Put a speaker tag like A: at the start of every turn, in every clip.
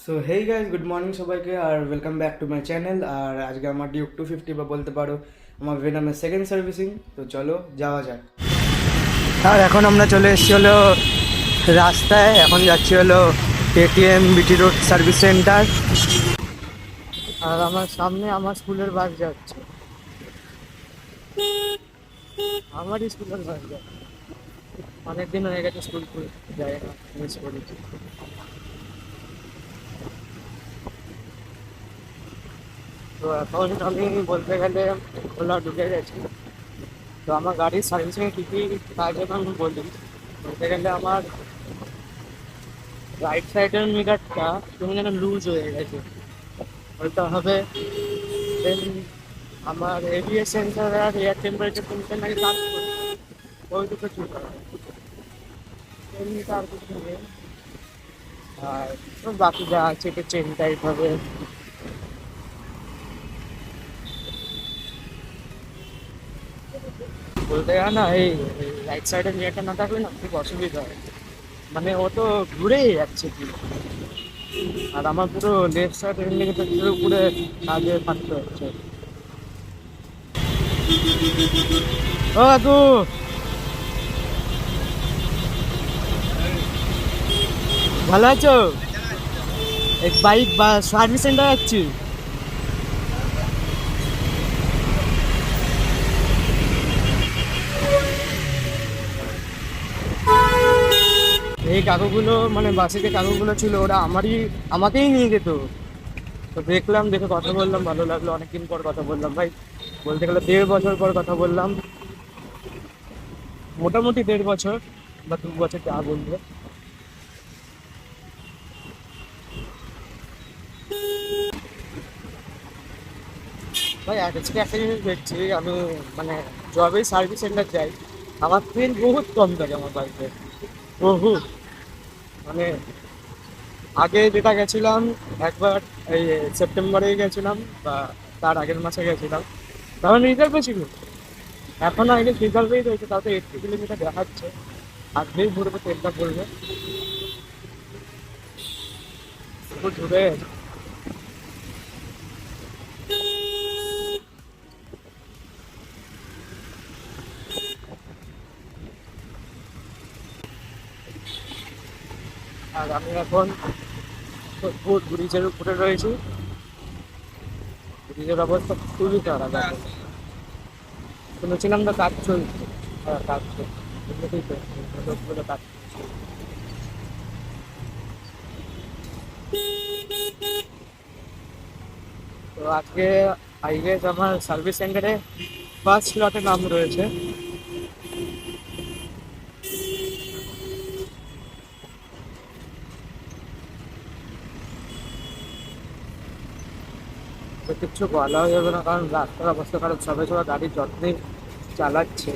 A: So hey guys good morning সবাইকে, আর welcome back to my channel আর আজকে আমার Duke two fifty বা বলতে পারো, আমার ভেনামের সেকেন্ড সার্ভিসিং তো চলো, যাওয়া যাক। আর এখন আমরা চলে এসেছি হলো রাস্তায়, এখন যাচ্ছি হলো Paytm BT road service centre আর আমার সামনে আমার স্কুলের বাস যাচ্ছে। আমারই স্কুলের বাস যাচ্ছে। অনেকদিন হয়ে গেছে স্কুল যায় মিস করেছি। তো এখন আমি বলতে গেলে ওলা ঢুকে গেছি। তো আমার গাড়ির সার্ভিসিং কী কী কাজ আমি বলি বলতে গেলে আমার রাইট সাইডের মিটারটা তুমি যেন লুজ হয়ে গেছে। ওইটা হবে আমার এবিএস সেন্সার আর এয়ার টেম্পারেচার সেন্সার নাকি কাজ ওই দুটো এমনিটা আর বাকি যা আছে এটা চেন টাইপ হবে। বলতে গেলে না, এই রাইট সাইডের মিটারটা না থাকলে না খুব অসুবিধা হয়। মানে ও তো ঘুরেই যাচ্ছে কি আর আমার পুরো লেফট সাইড ইন্ডিকেটার উপরে কাজে থাকতে হচ্ছে। ও কাকু ভালো আছো? বাইক বা সার্ভিস সেন্টার যাচ্ছি এই কাকুগুলো মানে বাসে যে কাকুগুলো ছিল, ওরা আমারই, আমাকেই নিয়ে যেত। তো দেখলাম, দেখে কথা বললাম, ভালো লাগল। অনেকদিন পর কথা বললাম, ভাই। বলতে গেলে দেড় বছর পর কথা বললাম। মোটামুটি দেড় বছর বা দু বছর যা বলবে। ভাই আজকে একটা জিনিস দেখছি, আমি মানে জবে সার্ভিস সেন্টার যাই, আমার তেল বহুত কম থাকে আমার বাড়িতে। বহুত মানে আগে যেটা গেছিলাম, একবার এই সেপ্টেম্বরে গেছিলাম বা তার আগের মাসে গেছিলাম। তখন রিজার্ভে ছিল এখন আগে রিজার্ভেই রয়েছে, তাতে এইটটি কিলোমিটার দেখাচ্ছে। আগেই ঘুরবে তেলটা ঘুরবে ঘুরে আর আমি এখন ব্রিজের উপরে রয়েছি। ব্রিজের অবস্থা খুবই খারাপ এখন। শুনেছিলাম তো কাজ চলছে? হ্যাঁ কাজ চলছে। কাজ। তো আজকে গেস আমার সার্ভিস সেন্টারে ফার্স্ট স্লটে নাম রয়েছে। তো কিচ্ছু বলাও যাবে না, কারণ রাস্তার অবস্থা কারণ সবাই সবাই গাড়ি যত্নে চালাচ্ছে।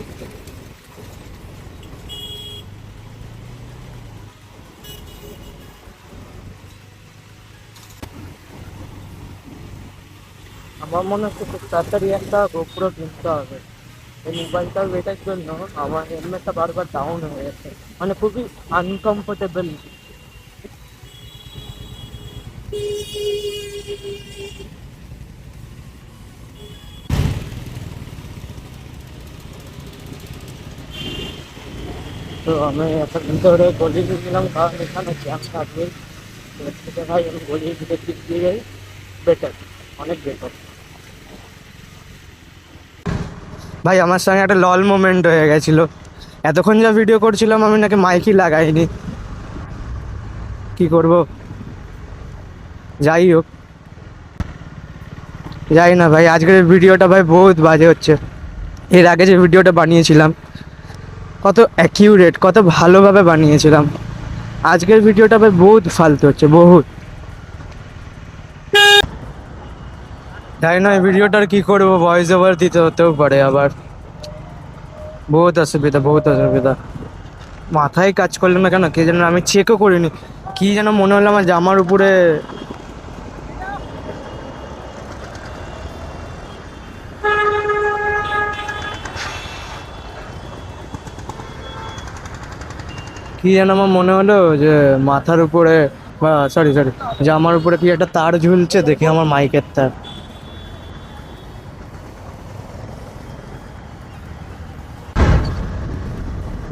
A: আমার মনে হচ্ছে খুব তাড়াতাড়ি একটা গোপুরো কিনতে হবে। এই মোবাইলটার এটার জন্য আমার হেলমেটটা বারবার ডাউন হয়ে গেছে মানে খুবই আনকমফোর্টেবল তো আমি এতদিন ধরে গলিয়ে দিয়েছিলাম কারণ এখানে জ্যাম থাকবে। ভাই আমি গলিয়ে দিতে দিক দিয়ে বেটার অনেক বেটার ভাই, আমার সঙ্গে একটা লল মোমেন্ট হয়ে গেছিল। এতক্ষণ যা ভিডিও করছিলাম, আমি নাকি মাইকই লাগাইনি। কি করব? যাই হোক। যাই না ভাই, আজকের ভিডিওটা ভাই বহুত বাজে হচ্ছে। এর আগে যে ভিডিওটা বানিয়েছিলাম কত অ্যাকিউরেট কত ভালোভাবে বানিয়েছিলাম। আজকের ভিডিওটা ভাই বহুত ফালতু হচ্ছে, বহুত। জানি না, এই ভিডিওটার কি করব ভয়েস ওভার দিতে হতেও পারে আবার। বহুত অসুবিধা বহুত অসুবিধা। মাথায় কাজ করল না কেন, কে যেন আমি চেকও করিনি। কি যেন মনে হলো আমার জামার উপরে কি যেন আমার মনে হলো যে মাথার উপরে সরি সরি যে আমার উপরে কি একটা তার ঝুলছে? দেখি আমার মাইকের তার।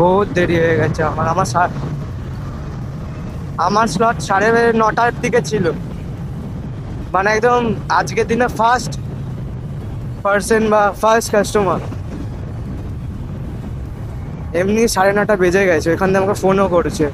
A: বহুত দেরি হয়ে গেছে আমার আমার আমার স্লট সাড়ে নটার দিকে ছিল। মানে একদম আজকের দিনে ফার্স্ট পার্সন বা ফার্স্ট কাস্টমার এমনি সাড়ে নটা বেজে গেছে এখান থেকে আমাকে ফোনও করছে।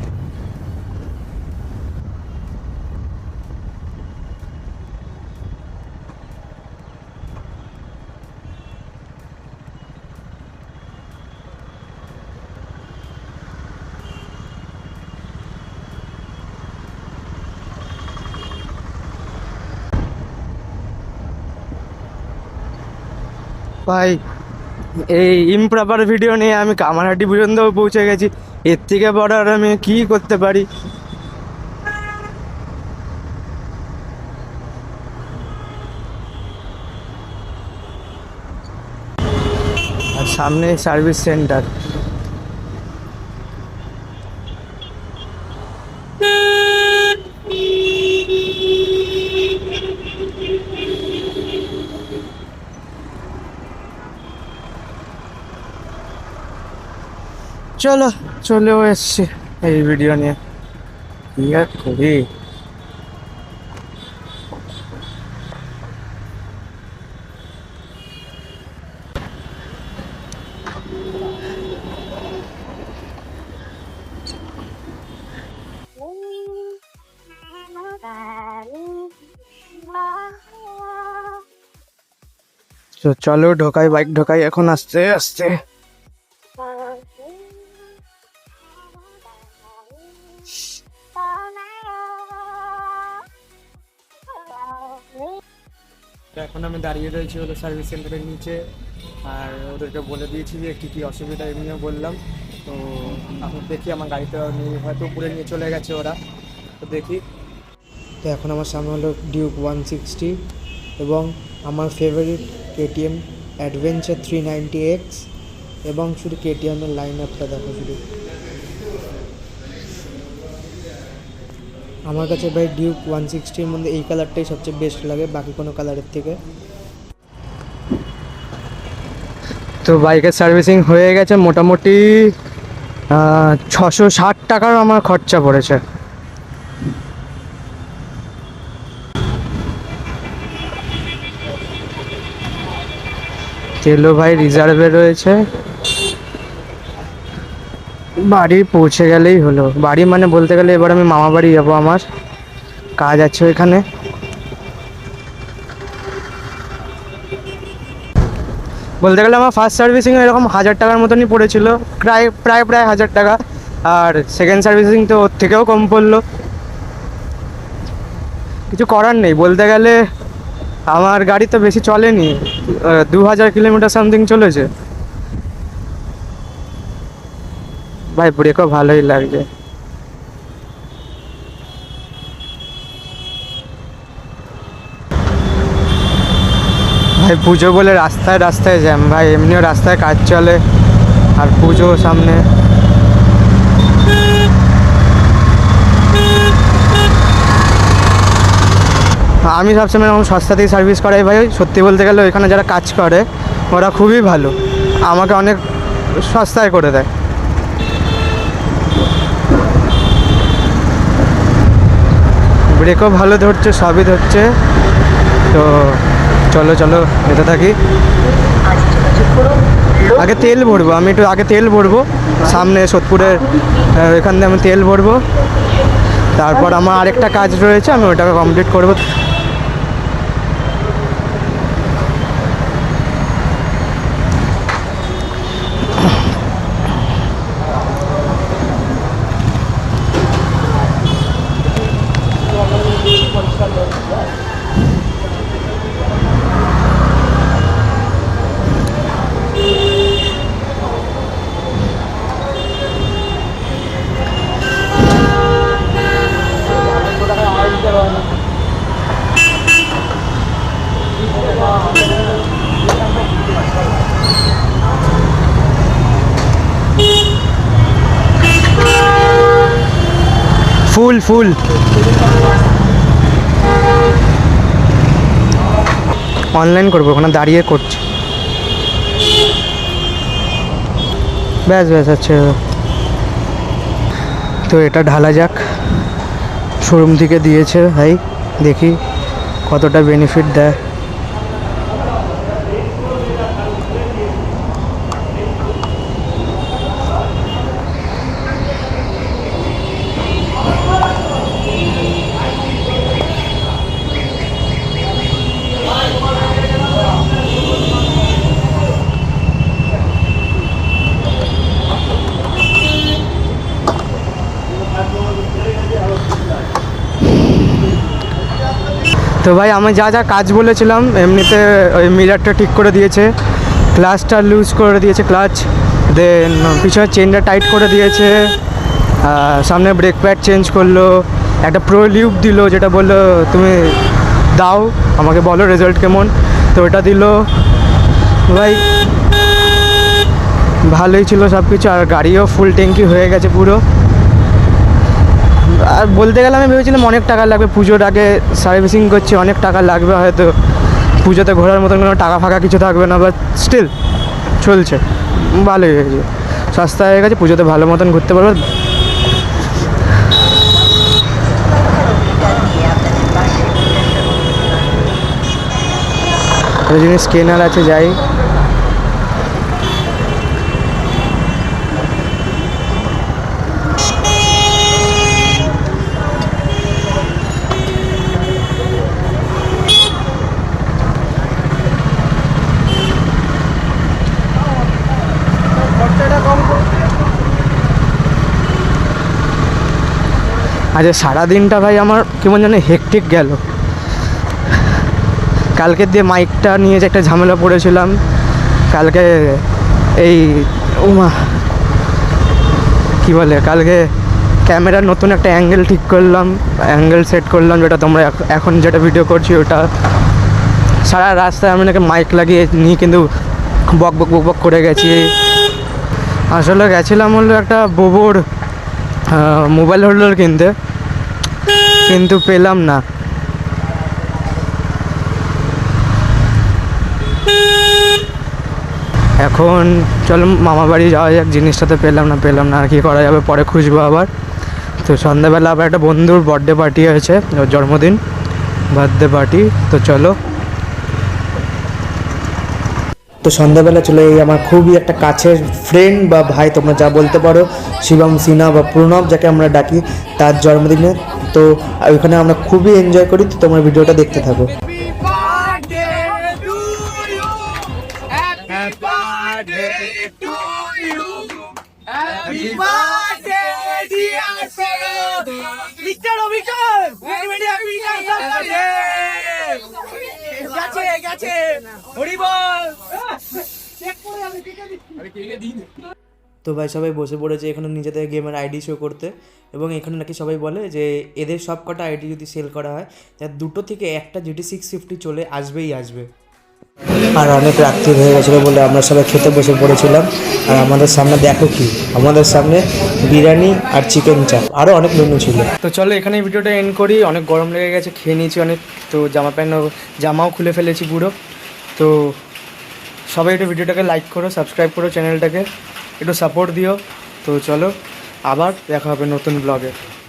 A: ভাই এই ইমপ্রপার ভিডিও নিয়ে আমি কামারহাটি পর্যন্ত পৌঁছে গেছি। এর থেকে বড় আর আমি কি করতে পারি? আর সামনে সার্ভিস সেন্টার চলো চলেও এসছি। এই ভিডিও নিয়ে। কি আর করি? তো চলো ঢোকাই বাইক ঢোকাই এখন আস্তে আস্তে তো এখন আমি দাঁড়িয়ে রয়েছি হলো সার্ভিস সেন্টারের নিচে। আর ওদেরকে বলে দিয়েছি যে কী কী অসুবিধা এমনিও বললাম। তো এখন দেখি আমার গাড়িটা হয়তো উপরে নিয়ে চলে গেছে ওরা। তো দেখি। তো এখন আমার সামনে হলো ডিউক ওয়ান সিক্সটি এবং আমার favourite KTM adventure three ninety X এবং শুধু কেটিএমের লাইন আপটা দেখো শুধু। আমার কাছে ভাই ডিউক ওয়ান সিক্সটির মধ্যে এই কালারটাই সবচেয়ে বেস্ট লাগে, বাকি কোনো কালারের থেকে। তো বাইকের সার্ভিসিং হয়ে গেছে মোটামুটি ছশো ষাট টাকার আমার খরচা পড়েছে। তেলো ভাই রিজার্ভে রয়েছে। বাড়ি পৌঁছে গেলেই হলো। বাড়ি মানে বলতে গেলে এবার আমি মামা বাড়ি যাব আমার। কাজ আছে ওইখানে। বলতে গেলে আমার ফার্স্ট সার্ভিসিং এরকম হাজার টাকার মতনই পড়েছিল। প্রায় প্রায় প্রায় হাজার টাকা। আর সেকেন্ড সার্ভিসিং তো ওর থেকেও কম পড়ল। কিছু করার নেই। বলতে গেলে আমার গাড়ি তো বেশি চলেনি। দু হাজার কিলোমিটার সামথিং চলেছে। ভাই ব্রেকও ভালোই লাগছে ভাই, পুজো বলে রাস্তায় রাস্তায় জ্যাম। ভাই, এমনিও রাস্তায় কাজ চলে আর পুজো সামনে। আমি সবসময় এরকম সস্তাতেই সার্ভিস করাই ভাই। সত্যি বলতে গেলে ওইখানে যারা কাজ করে, ওরা খুবই ভালো। আমাকে অনেক সস্তায় করে দেয়। ব্রেকও ভালো ধরছে, সবই ধরছে। তো চলো চলো, যেতে থাকি। আগে তেল ভরবো, আমি একটু আগে তেল ভরবো। সামনে সোদপুরের এখান দিয়ে আমি তেল ভরবো। তারপর আমার আরেকটা কাজ রয়েছে, আমি ওটাকে কমপ্লিট করব। ফুল। অনলাইন করব, ওখানে দাঁড়িয়ে করছি। ব্যাস ব্যাস আচ্ছা। তো এটা ঢালা যাক। শোরুম থেকে দিয়েছে ভাই, দেখি কতটা বেনিফিট দেয়। তো ভাই, আমি যা যা কাজ বলেছিলাম, এমনিতে ওই মিরারটা ঠিক করে দিয়েছে। ক্লাচটা লুজ করে দিয়েছে, ক্লাচ। দেন পিছনের চেনটা টাইট করে দিয়েছে। সামনে ব্রেক প্যাড চেঞ্জ করল। একটা প্রো লিউব দিল, যেটা বলল, তুমি দাও, আমাকে বলো রেজাল্ট কেমন। তো ওটা দিল। ভাই, ভালোই ছিল সব কিছু আর গাড়িও ফুল ট্যাঙ্কি হয়ে গেছে পুরো। আর বলতে গেলে আমি ভেবেছিলাম অনেক টাকা লাগবে, পুজোর আগে সার্ভিসিং করছি, অনেক টাকা লাগবে হয়তো। পুজোতে ঘোরার মতন কোনো টাকা ফাঁকা কিছু থাকবে না বাট স্টিল চলছে। ভালোই হয়ে গেছে সস্তা হয়ে গেছে, পুজোতে ভালো মতন ঘুরতে পারব। জিনিস স্কেনার আছে, যাই। আচ্ছা সারাদিনটা ভাই আমার কেমন যেন হেকটিক গেল। কালকে দিয়ে মাইকটা নিয়ে যে একটা ঝামেলা পড়েছিলাম, কালকে এই উমা, কি বলে, কালকে ক্যামেরার নতুন একটা অ্যাঙ্গেল ঠিক করলাম অ্যাঙ্গেল সেট করলাম যেটা তোমরা এখন যেটা ভিডিও করছি ওটা। সারা রাস্তায় আমি নাকি মাইক লাগিয়ে নিয়ে কিন্তু বক বক বক বক করে গেছি। আসলে গেছিলাম হলো একটা বোবোর মোবাইল হোল্ডার কিনতে। কিন্তু পেলাম না। এখন চলো মামা বাড়ি যাওয়া যাক জিনিসটা তো পেলাম না পেলাম না। আর কি করা যাবে, পরে খুঁজবো আবার। তো সন্ধ্যাবেলা আবার একটা বন্ধুর বার্থডে পার্টি হয়েছে, ওর জন্মদিন বার্থডে পার্টি তো চলো। তো সন্ধ্যাবেলা চলে এই আমার খুবই একটা কাছের ফ্রেন্ড বা ভাই, তোমরা যা বলতে পারো, শিবম, সিনহা বা প্রণব যাকে আমরা ডাকি, তার জন্মদিনে তো ওইখানে আমরা খুবই এনজয় করি, তো তোমরা ভিডিওটা দেখতে থাকো!
B: Mr. Happy birthday! গেছে গেছে। হরিবল
A: তো ভাই, সবাই বসে পড়েছে এখানে নিজেদের গেমের আইডি শো করতে। এবং এখানে নাকি সবাই বলে যে, এদের সব কটা আইডি যদি সেল করা হয় তার দুটো থেকে একটা জিটি সিক্স ফিফটি চলে, আসবেই আসবে। আর অনেক রাত্রি হয়ে গেছিল বলে আমরা সবাই খেতে বসে পড়েছিলাম। আর আমাদের সামনে দেখো কি? আমাদের সামনে বিরিয়ানি আর চিকেন চাপ। আরও অনেক মেনু ছিল। তো চলো এখানে ভিডিওটা এন্ড করি। অনেক গরম লেগে গেছে, খেয়ে নিয়েছি অনেক। তো জামা প্যান্ট জামাও খুলে ফেলেছি পুরো। তো সবাই একটু ভিডিওটাকে লাইক করো সাবস্ক্রাইব করো চ্যানেলটাকে একটু সাপোর্ট দিও। তো চলো, আবার দেখা হবে নতুন ব্লগে